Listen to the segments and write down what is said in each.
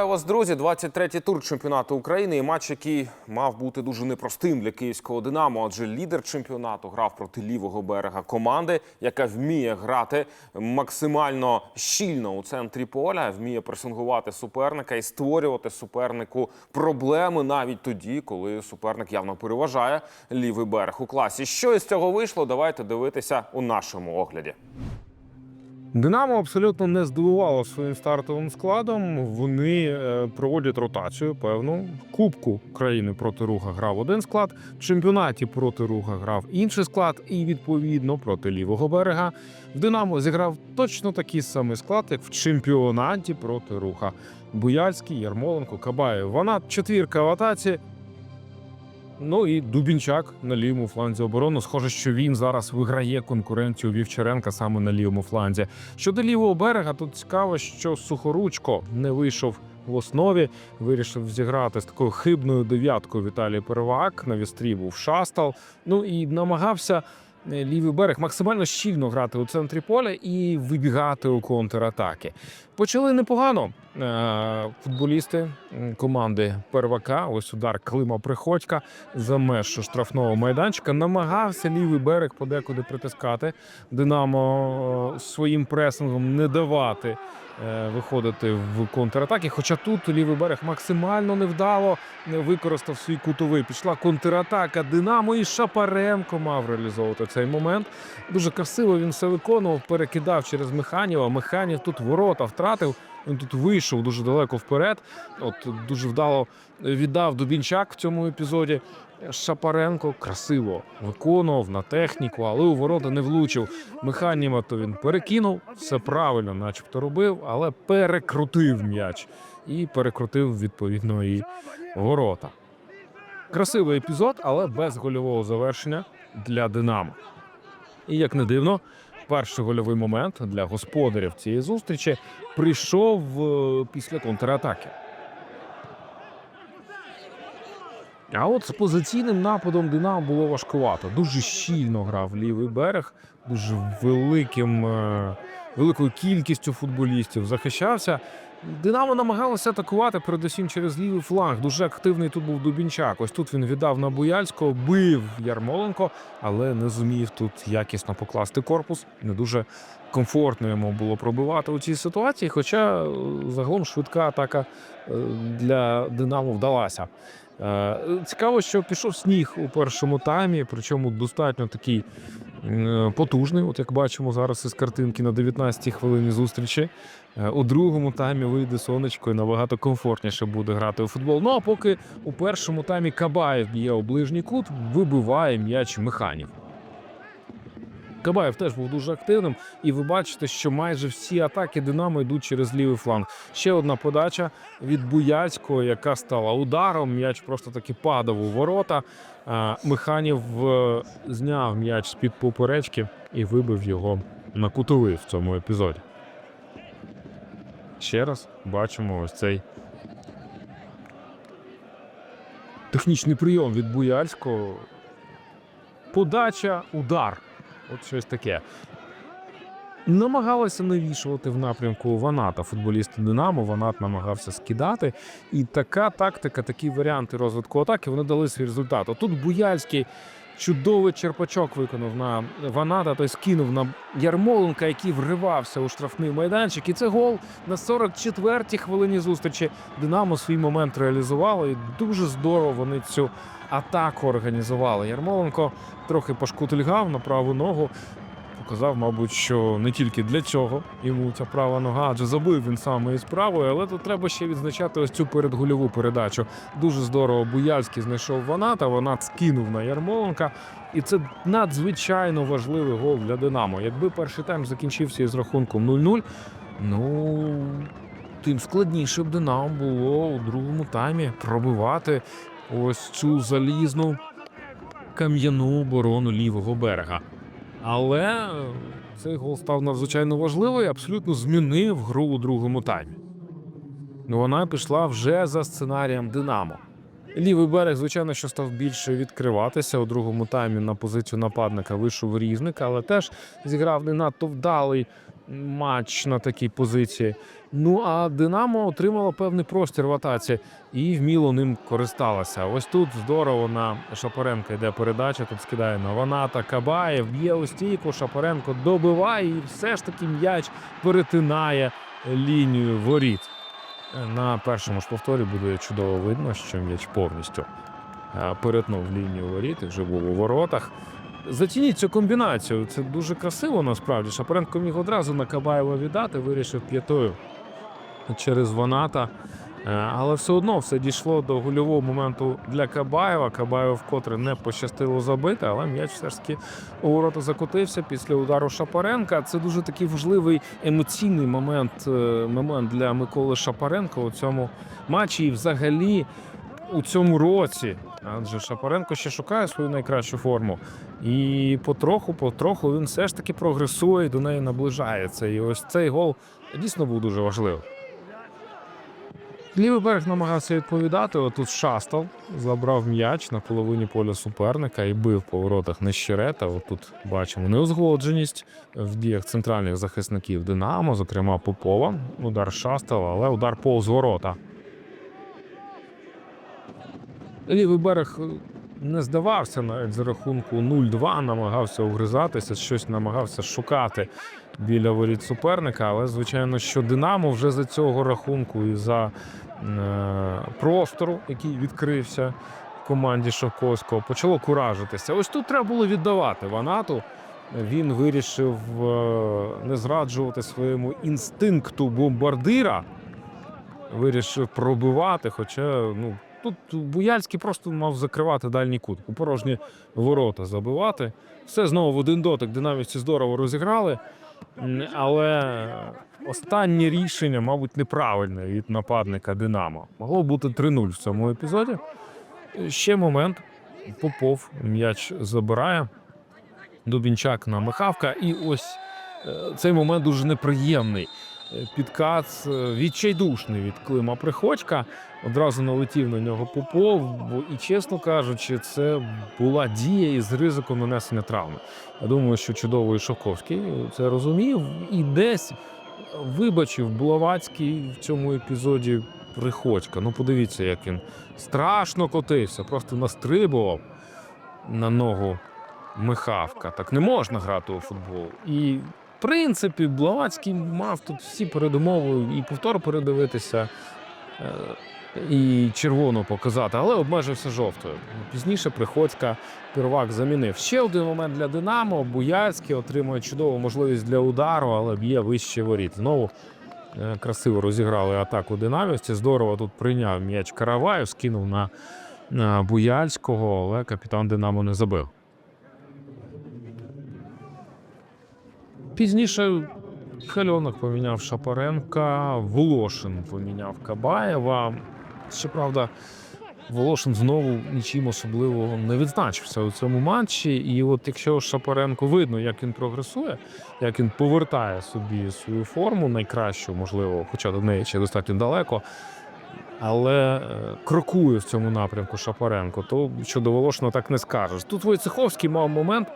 Вітаю вас, друзі. 23-й тур чемпіонату України. І матч, який мав бути дуже непростим для київського Динамо, адже лідер чемпіонату грав проти лівого берега команди, яка вміє грати максимально щільно у центрі поля, вміє пресингувати суперника і створювати супернику проблеми навіть тоді, коли суперник явно переважає лівий берег у класі. Що із цього вийшло? Давайте дивитися у нашому огляді. Динамо абсолютно не здивувало своїм стартовим складом. Вони е, проводять ротацію. Певну в Кубку країни проти руха грав один склад, в чемпіонаті проти руха грав інший склад, і відповідно проти лівого берега в Динамо зіграв точно такий самий склад, як в чемпіонаті проти руха. Буяльський, Ярмоленко, Кабаєв. Вона четвірка в атаці. Ну і Дубінчак на лівому фланзі оборони. Схоже, що він зараз виграє конкуренцію Вівчаренка саме на лівому фланзі. Щодо лівого берега, тут цікаво, що Сухоручко не вийшов в основі. Вирішив зіграти з такою хибною дев'яткою Віталій Первак. На вістрі був Шастал. Ну і намагався. Е, Лівий берег максимально щільно грати у центрі поля і вибігати у контратаки. Почали непогано е, футболісти команди Первака. Ось удар Клима Приходька за меж штрафного майданчика. Намагався лівий берег подекуди притискати. Динамо е, своїм пресингом не давати виходити в контратаки. Хоча тут лівий берег максимально невдало не використав свій кутовий. Пішла контратака Динамо і Шапаренко мав реалізовувати цей момент. Дуже красиво він все виконував, перекидав через Механіва. Механів тут ворота втратив. Він тут вийшов дуже далеко вперед. От дуже вдало віддав Дубінчак в цьому епізоді. Шапаренко красиво виконував на техніку, але у ворота не влучив. Механіва то він перекинув, все правильно, начебто робив, але перекрутив м'яч і перекрутив відповідно і ворота. Красивий епізод, але без гольового завершення для Динамо. І як не дивно, перший гольовий момент для господарів цієї зустрічі прийшов е, після контратаки. А от з позиційним нападом Динамо було важкувато. Дуже щільно грав лівий берег, дуже великим, е, великою кількістю футболістів захищався. Динамо намагалося атакувати передусім через лівий фланг. Дуже активний тут був Дубінчак. Ось тут він віддав на Буяльського, бив Ярмоленко, але не зумів тут якісно покласти корпус. Не дуже комфортно йому було пробивати у цій ситуації. Хоча е, загалом швидка атака е, для Динамо вдалася. Е, Цікаво, що пішов сніг у першому таймі, причому достатньо такий е, потужний. От як бачимо зараз із картинки на 19-й хвилині зустрічі. Е, У другому таймі вийде сонечко і набагато комфортніше буде грати у футбол. Ну а поки у першому таймі Кабаєв б'є у ближній кут, вибиває м'яч механів. Кабаєв теж був дуже активним, і ви бачите, що майже всі атаки Динамо йдуть через лівий фланг. Ще одна подача від Буяцького, яка стала ударом. М'яч просто таки падав у ворота. Механів е, зняв м'яч з під поперечки і вибив його на кутовий в цьому епізоді. Ще раз бачимо ось цей технічний прийом від Буяльського. Подача, удар. От щось таке. Намагалися навішувати в напрямку Ваната футболісти Динамо. Ванат намагався скидати. І така тактика, такі варіанти розвитку атаки вони дали свій результат. Отут Буяльський чудовий черпачок виконав на Ваната, той скинув на Ярмоленка, який вривався у штрафний майданчик. І це гол на 44-й хвилині зустрічі. Динамо свій момент реалізувало, і дуже здорово вони цю атаку організували. Ярмоленко трохи пошкутильгав на праву ногу. Показав, мабуть, що не тільки для цього йому ця права нога, адже забив він саме із правою, але тут треба ще відзначати ось цю передгульову передачу. Дуже здорово Буяльський знайшов Ваната, Ванат скинув на Ярмоленка. І це надзвичайно важливий гол для Динамо. Якби перший тайм закінчився із рахунком 0-0, ну тим складніше б Динамо було у другому таймі пробивати ось цю залізну кам'яну оборону лівого берега. Але цей гол став надзвичайно важливий, абсолютно змінив гру у другому таймі. Ну, Вона пішла вже за сценарієм Динамо. Лівий берег, звичайно, що став більше відкриватися у другому таймі на позицію нападника вийшов різник, але теж зіграв не надто вдалий матч на такій позиції. Ну а Динамо отримало певний простір в атаці і вміло ним користалася. Ось тут здорово на Шапаренка йде передача. Тут скидає на Ваната Кабаєв, б'є у стійку. Шапаренко добиває і все ж таки м'яч перетинає лінію воріт. На першому ж повторі буде чудово видно, що м'яч повністю е, перетнув лінію воріт і вже був у воротах. Зацініть цю комбінацію. Це дуже красиво насправді. Шапаренко міг одразу на Кабаєва віддати, вирішив п'ятою через Ваната. Е, Але все одно все дійшло до гольового моменту для Кабаєва. Кабаєв вкотре не пощастило забити, але м'яч все ж таки у ворота закотився після удару Шапаренка. Це дуже такий важливий емоційний момент, е, момент для Миколи Шапаренка у цьому матчі і взагалі у цьому році. Адже Шапаренко ще шукає свою найкращу форму. І потроху, потроху він все ж таки прогресує до неї наближається. І ось цей гол дійсно був дуже важливим. Лівий берег намагався відповідати. Отут Шастал забрав м'яч на половині поля суперника і бив по воротах Нещерета. Отут бачимо неузгодженість в діях центральних захисників Динамо, зокрема Попова. Удар Шастала, але удар повз ворота. Лівий берег е, не здавався навіть за рахунку 0-2, намагався угризатися, щось намагався шукати біля воріт суперника. Але, звичайно, що Динамо вже за цього рахунку і за е, простору, який відкрився в команді Шовковського, почало куражитися. Ось тут треба було віддавати Ванату. Він вирішив е, не зраджувати своєму інстинкту бомбардира. Вирішив пробивати, хоча ну, тут Буяльський просто мав закривати дальній кут, у порожні ворота забивати. Все знову в один дотик динамівці здорово розіграли. Але останнє рішення, мабуть, неправильне від нападника Динамо. Могло бути 3-0 в цьому епізоді. Ще момент. Попов м'яч забирає. Дубінчак на Михавка. І ось е, цей момент дуже неприємний. Підкат е, відчайдушний від Клима Приходька. Одразу налетів на нього Попов. І, чесно кажучи, це була дія із ризиком нанесення травми. Я думаю, що чудовий Шовковський це розумів і десь вибачив Булавацький в цьому епізоді Приходька. Ну, подивіться, як він страшно котився, просто настрибував на ногу Михавка. Так не можна грати у футбол. І, принципі, Блавацький мав тут всі передумови і повтор передивитися. е, І червону показати, але обмежився жовтою. Пізніше Приходька Первак замінив. Ще один момент для Динамо. Буяльський отримує чудову можливість для удару, але б'є вище воріт. Знову е, красиво розіграли атаку динамівці. Здорово тут прийняв м'яч Караваю, скинув на Буяльського, але капітан Динамо не забив. Пізніше Хальонок поміняв Шапаренка, Волошин поміняв Кабаєва. Щоправда, Волошин знову нічим особливо не відзначився у цьому матчі. І от якщо Шапаренко видно, як він прогресує, як він повертає собі свою форму, найкращу, можливо, хоча до неї ще достатньо далеко. Але е, крокує в цьому напрямку Шапаренко, то щодо Волошина так не скажеш. Тут Войцеховський мав момент,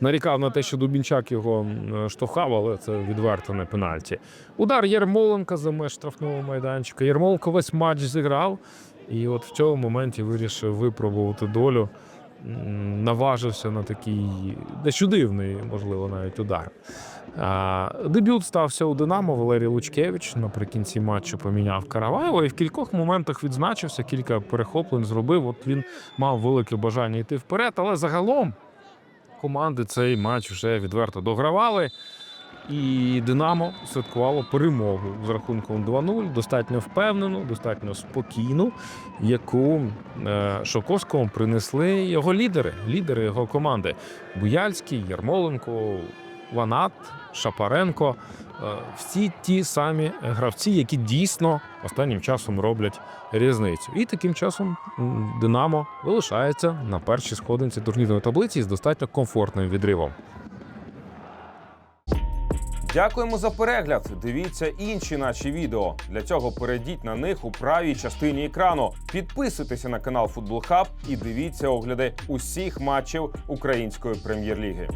нарікав на те, що Дубінчак його е, штовхав, але це відверто не пенальті. Удар Єрмоленка за меж штрафного майданчика. Єрмоленко весь матч зіграв, і от в цьому моменті вирішив випробувати долю. Наважився на такий дещо дивний, можливо, навіть удар. Дебют стався у Динамо Валерій Лучкевич. Наприкінці матчу поміняв Караваєва і в кількох моментах відзначився, кілька перехоплень зробив. От він мав велике бажання йти вперед, але загалом команди цей матч вже відверто догравали. І Динамо святкувало перемогу з рахунком 2-0, достатньо впевнену, достатньо спокійну, яку Шоковському принесли його лідери, лідери його команди: Буяльський, Ярмоленко, Ванат, Шапаренко. Е, всі ті самі гравці, які дійсно останнім часом роблять різницю. І таким часом Динамо залишається на першій сходинці турнірної таблиці з достатньо комфортним відривом. Дякуємо за перегляд. Дивіться інші наші відео. Для цього перейдіть на них у правій частині екрану. Підписуйтеся на канал Футбол Хаб і дивіться огляди усіх матчів української прем'єр-ліги.